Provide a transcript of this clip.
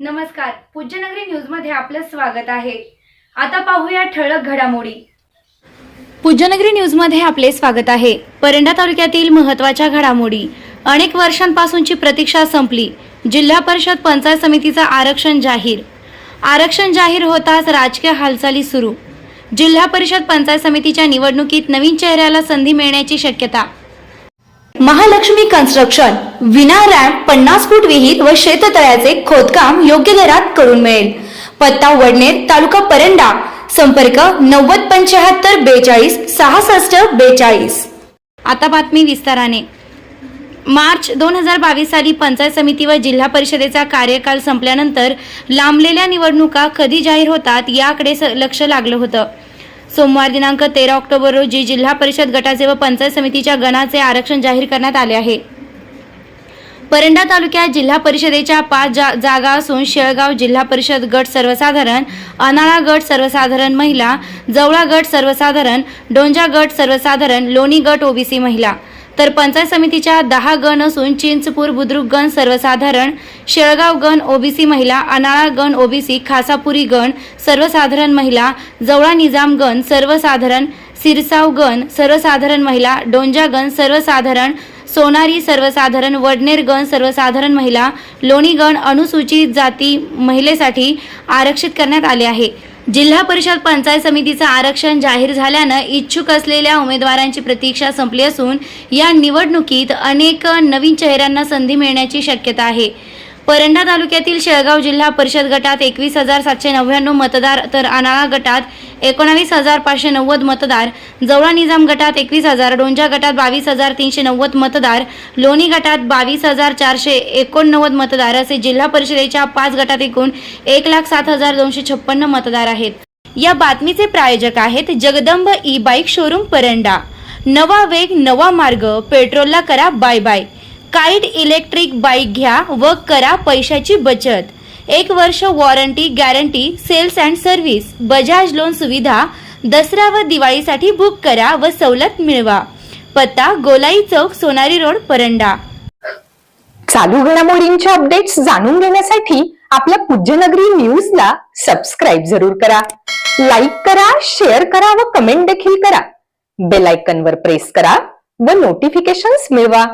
नमस्कार. पूज्यनगरी न्यूजमध्ये आपलं स्वागत आहे. आता पाहूया ठळक घडामोडी. पूज्यनगरी न्यूजमध्ये आपले स्वागत आहे. परंडा तालुक्यातील महत्त्वाच्या घडामोडी. अनेक वर्षांपासूनची प्रतीक्षा संपली. जिल्हा परिषद पंचायत समितीचं आरक्षण जाहीर. आरक्षण जाहीर होताच राजकीय हालचाली सुरू. जिल्हा परिषद पंचायत समितीच्या निवडणुकीत नवीन चेहऱ्याला संधी मिळण्याची शक्यता. महालक्ष्मी कन्स्ट्रक्शन विना रॅम्प पन्नास फूट विहीर व शेततळ्याचे खोदकाम योग्य दरात करून मिळेल. पत्ता वडनेर तालुका परंडा. संपर्क नव्वद पंच्याहत्तर बेचाळीस सहासष्ट बेचाळीस. आता बातमी विस्ताराने. मार्च दोन हजार बावीस साली पंचायत समिती व जिल्हा परिषदेचा कार्यकाल संपल्यानंतर लांबलेल्या निवडणुका कधी जाहीर होतात याकडे स- लक्ष लागलं होतं. सोमवार दिनांक तेरा ऑक्टोबर रोजी जिल्हा परिषद गटाचे व पंचायत समितीच्या गणाचे आरक्षण जाहीर करण्यात आले आहे. परंडा तालुक्यात जिल्हा परिषदेच्या पाच जा जागा असून शेळगाव जिल्हा परिषद गट सर्वसाधारण अनाळा गट सर्वसाधारण महिला जवळा गट सर्वसाधारण डोंजा गट सर्वसाधारण लोणी गट ओबीसी महिला. तर पंचायत समितीच्या दहा गण असून चिंचपूर बुद्रुक गण सर्वसाधारण शेळगाव गण ओबीसी महिला अनाळा गण ओबीसी खासापुरी गण सर्वसाधारण महिला जवळा निजाम गण सर्वसाधारण सिरसाव गण सर्वसाधारण महिला डोंजा गण सर्वसाधारण सोनारी सर्वसाधारण वडनेर गण सर्वसाधारण महिला लोणी गण अनुसूचित जाती महिलेसाठी आरक्षित करण्यात आले आहे. जिल्हा परिषद पंचायत समितीचं आरक्षण जाहीर झाल्यानं इच्छुक असलेल्या उमेदवारांची प्रतीक्षा संपली असून या निवडणुकीत अनेक नवीन चेहऱ्यांना संधी मिळण्याची शक्यता आहे. परंडा तालुक्यातील शेळगाव जिल्हा परिषद गटात एकवीस हजार सातशे नव्याण्णव मतदार तर अनाळा गटात एकोणावीस हजार पाचशे नव्वद मतदार जवळा निजाम गटात एकवीस हजार डोंजा गटात बावीस हजार तीनशे नव्वद मतदार लोणी गटात बावीस हजार चारशे एकोणनव्वद मतदार असे जिल्हा परिषदेच्या पाच गटात एकूण एक लाख सात हजार दोनशे छप्पन्न मतदार आहेत. या बातमीचे प्रायोजक आहेत Jagdamb E bike showroom Paranda. नवा वेग नवा मार्ग पेट्रोलला करा bye bye. Kite electric bike घ्या व करा पैशाची बचत. एक वर्ष warranty guarantee sales and service Bajaj loan सुविधा दसरा व दिवाळीसाठी बुक करा व सवलत मिळवा. पत्ता गोलाई चौक सोनारी रोड परंडा. चालू घडामोडींच्या अपडेट्स जाणून घेण्यासाठी आपल्या पूज्यनगरी न्यूजला सबस्क्राईब जरूर करा. लाईक करा शेअर करा व कमेंट देखील करा. बेल आयकनवर प्रेस करा व नोटिफिकेशन्स मिळवा.